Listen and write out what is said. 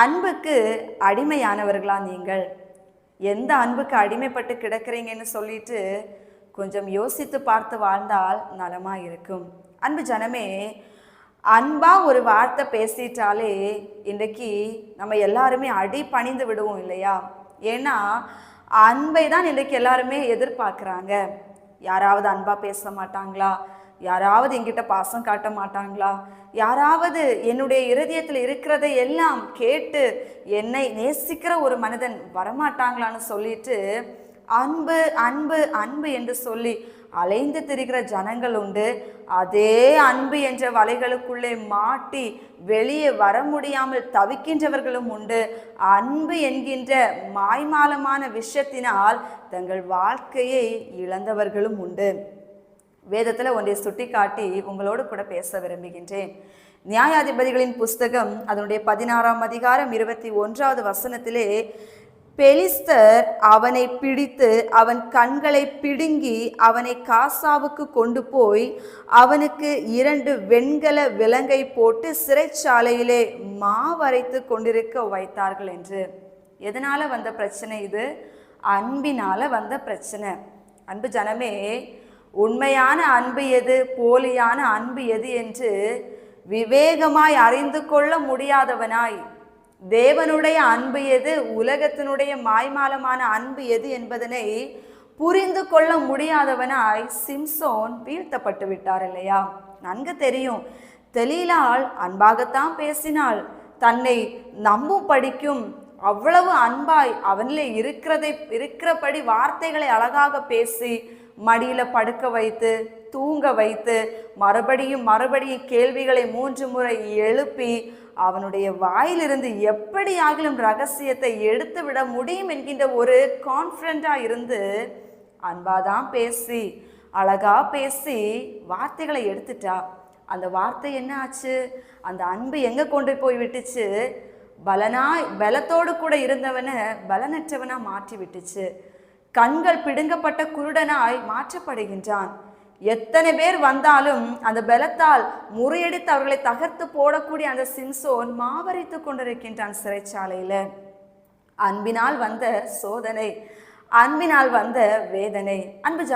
அன்புக்கு அடிமையானவர்களா நீங்கள்? எந்த அன்புக்கு அடிமைப்பட்டு கிடக்கிறீங்கன்னு சொல்லிட்டு கொஞ்சம் யோசித்து பார்த்து வாழ்ந்தால் நலமாக இருக்கும். அன்பு ஜனமே அன்பாக ஒரு வார்த்தை பேசிட்டாலே இன்றைக்கு நம்ம எல்லாருமே அடி பணிந்து விடுவோம் இல்லையா? ஏன்னா அன்பை தான் இன்றைக்கு எல்லாருமே எதிர்பார்க்குறாங்க. யாராவது அன்பாக பேச மாட்டாங்களா? யாராவது என்கிட்ட பாசம் காட்ட மாட்டாங்களா? யாராவது என்னுடைய இருதயத்தில் இருக்கிறதை எல்லாம் கேட்டு என்னை நேசிக்கிற ஒரு மனிதன் வரமாட்டாங்களான்னு சொல்லிட்டு அன்பு அன்பு அன்பு என்று சொல்லி அலைந்து திரிகிற ஜனங்கள் உண்டு. அதே அன்பு என்ற வலைகளுக்குள்ளே மாட்டி வெளியே வர முடியாமல் தவிக்கின்றவர்களும் உண்டு. அன்பு என்கின்ற மாய்மாலமான விஷயத்தினால் தங்கள் வாழ்க்கையை இழந்தவர்களும் உண்டு. வேதத்தில் ஒன்றை சுட்டிக்காட்டி உங்களோடு கூட பேச விரும்புகின்றேன். நியாயாதிபதிகளின் புஸ்தகம் அதனுடைய பதினாறாம் அதிகாரம் இருபத்தி ஒன்றாவது வசனத்திலே பெலிஸ்தர் அவனை பிடித்து அவன் கண்களை பிடுங்கி அவனை காசாவுக்கு கொண்டு போய் அவனுக்கு இரண்டு வெண்கல விலங்கை போட்டு சிறைச்சாலையிலே மாவரைத்து கொண்டிருக்க வைத்தார்கள் என்று. எதனால் வந்த பிரச்சனை இது? அன்பினால் வந்த பிரச்சனை. அன்பு ஜனமே உண்மையான அன்பு எது? போலியான அன்பு எது என்று விவேகமாய் அறிந்து கொள்ள முடியாதவனாய். தேவனுடைய அன்பு எது? உலகத்தினுடைய மாய்மாலமான அன்பு எது என்பதனை புரிந்து கொள்ள முடியாதவனாய் சிம்சோன் வீழ்த்தப்பட்டு விட்டார் இல்லையா? நன்கு தெரியும். தெலீலால் அன்பாகத்தான் பேசினாள். தன்னை நம்பும் படிக்கும் அவ்வளவு அன்பாய் அவனிலே இருக்கிறதை இருக்கிறபடி வார்த்தைகளை அழகாக பேசி மடியில் படுக்க வைத்து தூங்க வைத்து மறுபடியும் மறுபடியும் கேள்விகளை மூன்று முறை எழுப்பி அவனுடைய வாயிலிருந்து எப்படியாகிலும் ரகசியத்தை எடுத்து விட முடியும் என்கின்ற ஒரு கான்ஃபிடண்ட்டாக இருந்து அன்பாதான் பேசி அழகாக பேசி வார்த்தைகளை எடுத்துட்டா. அந்த வார்த்தை என்ன ஆச்சு? அந்த அன்பு எங்கே கொண்டு போய் விட்டுச்சு? பலனாய் பலத்தோடு கூட இருந்தவனை பலனற்றவனாக மாற்றி விட்டுச்சு. கண்கள் பிடுங்கப்பட்ட குருடனாய் மாற்றப்படுகின்றான். எத்தனை பேர் வந்தாலும் அந்த பலத்தால் முறியடித்து அவர்களை தகர்த்து போடக்கூடிய அந்த சிம்சோன் மாவரித்து கொண்டிருக்கின்றான் சிறைச்சாலையில. அன்பினால் வந்த சோதனை அன்பினால் வந்த வேதனை. அன்பு ஜன